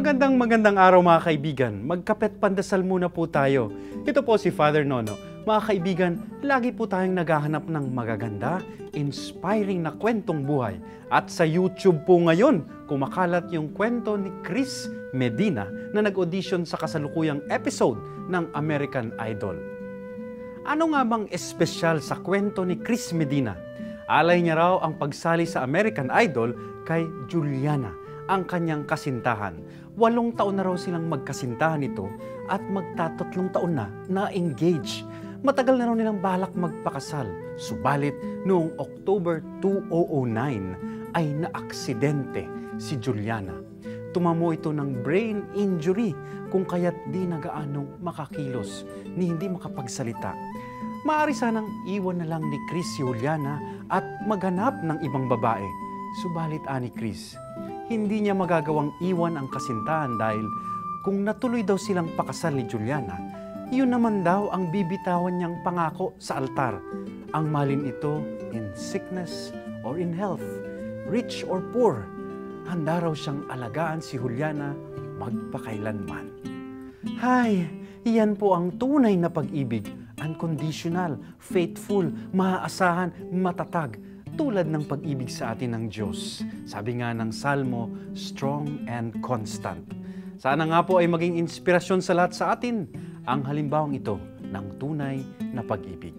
Magandang magandang araw mga kaibigan. Magkapet pandasal muna po tayo. Ito po si Father Nono. Mga kaibigan, lagi po tayong naghahanap ng magaganda, inspiring na kwentong buhay. At sa YouTube po ngayon, kumakalat yung kwento ni Chris Medina na nag-audition sa kasalukuyang episode ng American Idol. Ano nga bang espesyal sa kwento ni Chris Medina? Alay niya raw ang pagsali sa American Idol kay Juliana, ang kanyang kasintahan. Walong taon na raw silang magkasintahan ito at magtatatlong taon na na-engage. Matagal na raw nilang balak magpakasal. Subalit noong October 2009 ay naaksidente si Juliana. Tumamo ito ng brain injury kung kaya't di nagaanong makakilos ni hindi makapagsalita. Maari sanang iwan na lang ni Chris si Juliana at maghanap ng ibang babae. Subalit ani Chris, hindi niya magagawang iwan ang kasintahan dahil kung natuloy daw silang pakasal ni Juliana, yun naman daw ang bibitawan niyang pangako sa altar. Ang malin ito in sickness or in health, rich or poor. Handa raw siyang alagaan si Juliana magpakailanman. Hay, iyan po ang tunay na pag-ibig. Unconditional, faithful, maaasahan, matatag tulad ng pag-ibig sa atin ng Diyos. Sabi nga ng Salmo, strong and constant. Sana nga po ay maging inspirasyon sa lahat sa atin ang halimbawang ito ng tunay na pag-ibig.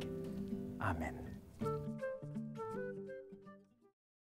Amen.